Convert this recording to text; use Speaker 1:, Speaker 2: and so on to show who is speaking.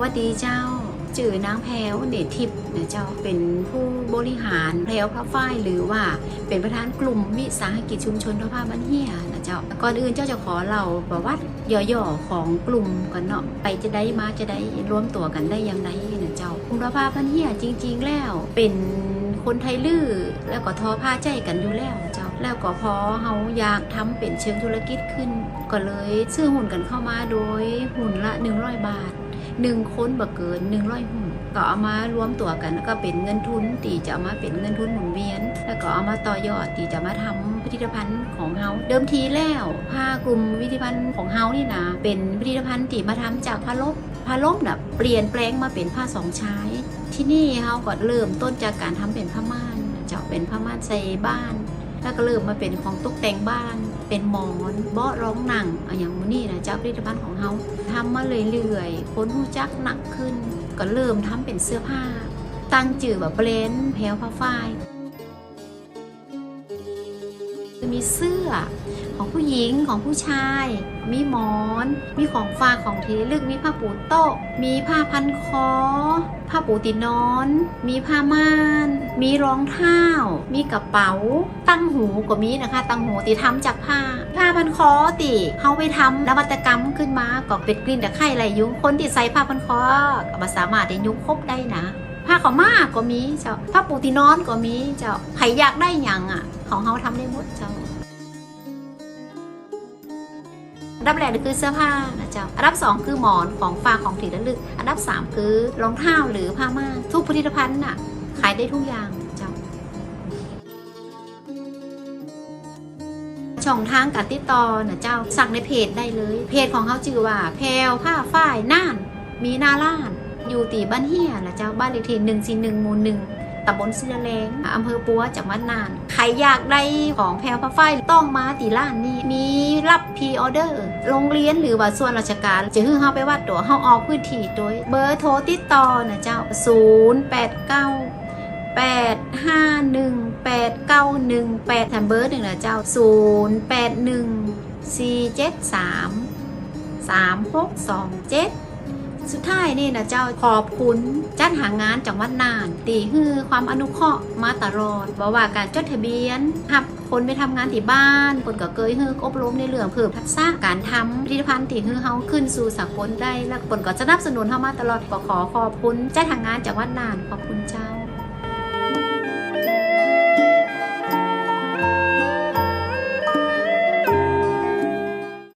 Speaker 1: วัดทีเจ้าจื่อนางแพรวเนทิพย์นะเจ้าเป็นผู้บริหารแพรวพระฝ้ายหรือว่าเป็นประธานกลุ่มวิสาหกิจชุมชนทอผ้าบ้านเฮียนะเจ้าก่อนอื่นเจ้าจะขอเราประวัติย่อๆของกลุ่มกันเนาะไปจะได้มาจะได้รวมตัวกันได้ยังไงนะเจ้ากลุ่มทอผ้าบ้านเฮียจริง ๆ แล้วเป็นคนไทยลื้อแล้วก็ทอผ้าใจกันอยู่แล้วเจ้าแล้วก็พอเฮาอยากทำเป็นเชิงธุรกิจขึ้น ก็เลยซื้อหุ้นกันเข้ามาโดยหุ้นละ 100 บาท หนึ่งคนบ่เกิน100หุ้นก็เอามารวมตัวกันแล้วก็เป็นเงินทุนตีจะเอามาเป็นเงินทุนหมุนเวียน แล้วก็เอามาต่อยอดตีจะมาทำพิพิธภัณฑ์ของเฮาเดิมทีแล้วผ้ากลุ่มพิพิธภัณฑ์ของเฮานี่นะเป็นพิพิธภัณฑ์ตีมาทำจากผ้าลบผ้าลบน่ะเปลี่ยนแปลงมาเป็นผ้าสองใช้ ที่นี่เฮาก็เริ่มต้นจากการทำเป็นผ้าม่านจะเป็นผ้าม่านใส่บ้าน แล้วก็เริ่มมาเป็นของตกแต่งบ้าน เป็นหมอนเบาะร้องหนังออย่างมูนี่นะเจ้าผลิตภัณฑ์ของเฮาทำมาเรื่อยๆคนหูจักหนักขึ้น ก็เริ่มทำเป็นเสื้อผ้า ตั้งจื่อแบบเบรนด์แพลวผ้าฝ้ายมีเสื้อ ของผู้หญิงของผู้ชาย มีหมอน มีของฝากของทีระลึกมีผ้าปูโต๊ะ มีผ้าพันคอ ผ้าปูตินอน มีผ้าม่าน มีรองเท้า มีกระเป๋า ตั้งหูก็มีนะคะ ตั้งหูตีทำจากผ้า ผ้าพันคอติเขาไปทำนวัตกรรมขึ้นมาก็เป็นกลิ่นตะไคร่ไรยุงคนที่ใส่ผ้าพันคอก็บ่สามารถได้ยุงครบได้นะผ้าขาวม้าก็มีเจ้าผ้าปูตินอนก็มีเจ้าใครอยากได้หยังอะ ของเขาทำได้หมดเจ้า อันดับแรกคือเสื้อผ้านะเจ้า อันดับสองคือหมอนของฝากของถีระลึก อันดับสามคือรองเท้าหรือผ้าม่านทุกผลิตภัณฑ์น่ะขายได้ทุกอย่างเจ้าช่องทางการติดต่อนะเจ้าสั่งในเพจได้เลย เพจของเขาชื่อว่า แพรวผ้าฝ้ายน่าน มีนาล้าน อยู่ตีบ้านเฮียนะเจ้าบ้านเลขที่หนึ่งสี่หนึ่งหมู่หนึ่ง ตำบลเสื้อแรงอำเภอปัวจังหวัดน่าน ใครอยากได้ของแพรวพระฝ้ายต้องมาตีร้านนี้ มีรับพรีออเดอร์ โรงเรียนหรือว่าส่วนราชการ จะให้เฮาไปวัดตัวเฮาออกพื้นที่โดย เบอร์โทรติดต่อนะเจ้า 089 851 8918แถมเบอร์หนึ่งนะเจ้า 081 473 3627 สุดท้ายนี่นะเจ้าขอบคุณจัดหางานจังหวัดน่าน ตีฮือความอนุเคราะห์มาตลอดบอกว่าการจดทะเบียนหับคนไปทำงานที่บ้านคนก็เคยฮืออบรมในเรื่องเพิ่มทักษะการทำผลิตภัณฑ์ที่ฮือเฮาขึ้นสู่สากลได้ และคนก็สนับสนุนเฮามาตลอดก็ขอขอบคุณจัดหางานจังหวัดน่านขอบคุณเจ้า